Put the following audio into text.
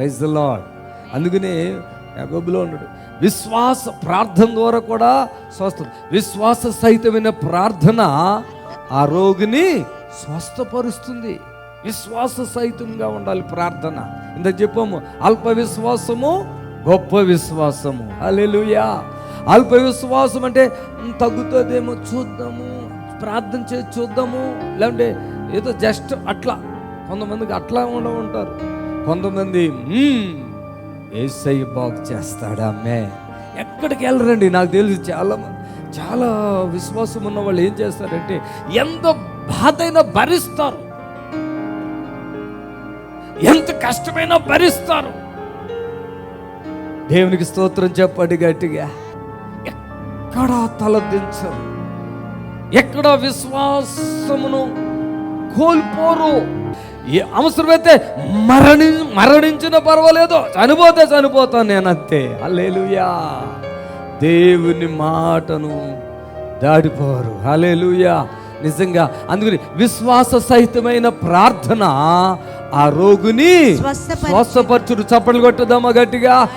Praise the lord అందుకనే యాగోబులో ఉన్నాడు. విశ్వాస ప్రార్థన ద్వారా కూడా స్వస్థ విశ్వాస సహితమైన ప్రార్థన ఆ రోగిని స్వస్థపరుస్తుంది. విశ్వాస సహితంగా ఉండాలి ప్రార్థన. ఇంత చెప్పాము అల్ప విశ్వాసము గొప్ప విశ్వాసము. అలెలుయా అల్ప విశ్వాసం అంటే తగ్గుతుందేమో చూద్దాము ప్రార్థన చేసి చూద్దాము. లేదంటే ఏదో జస్ట్ అట్లా. కొంతమందికి అట్లా ఉండ ఉంటారు. కొంతమంది ఏసై బాగు చేస్తాడా మే ఎక్కడికి వెళ్ళరండి? నాకు తెలుసు చాలా మంది చాలా విశ్వాసం ఉన్న వాళ్ళు ఏం చేస్తారంటే ఎంత బాధైనా భరిస్తారు. ఎంత కష్టమైనా భరిస్తారు. దేవునికి స్తోత్రం చెప్పండి గట్టిగా. ఎక్కడా తలదించరు. ఎక్కడ విశ్వాసమును కోల్పోరు. ఏ అవసరమైతే మరణి మరణించిన పర్వాలేదు చనిపోతే చనిపోతాను నేను అంతే అల్లేలుయా దేవుని మాటను దాడిపోరు హలేలుయా నిజంగా అందుకని విశ్వాస సహితమైన ప్రార్థన ఆ రోగుని స్వస్థపరిచి- స్వస్థపరచుడు. చప్పట్లు కొట్టుదామా గట్టిగా.